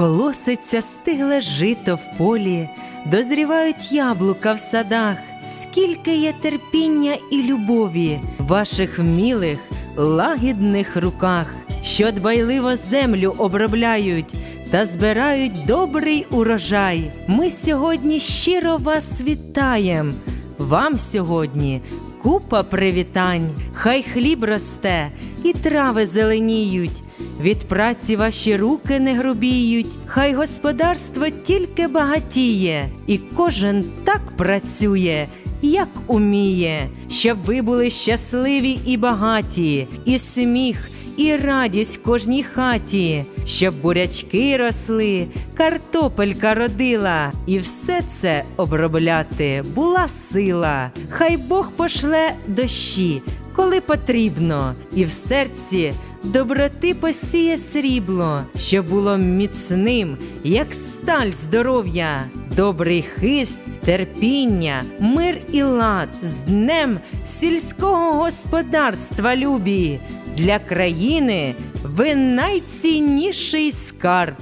колоситься стигле жито в полі, дозрівають яблука в садах. Скільки є терпіння і любові в ваших вмілих, лагідних руках, що дбайливо землю обробляють та збирають добрий урожай. Ми сьогодні щиро вас вітаєм. Вам сьогодні купа привітань, хай хліб росте і трави зеленіють. Від праці ваші руки не грубіють, хай господарство тільки багатіє, і кожен так працює, як уміє, щоб ви були щасливі і багаті, і сміх, і радість кожній хаті, щоб бурячки росли, картопелька родила, і все це обробляти була сила. Хай Бог пошле дощі, коли потрібно, і в серці доброти посіє срібло, що було міцним, як сталь здоров'я, добрий хист, терпіння, мир і лад з днем сільського господарства любі. Для країни ви найцінніший скарб.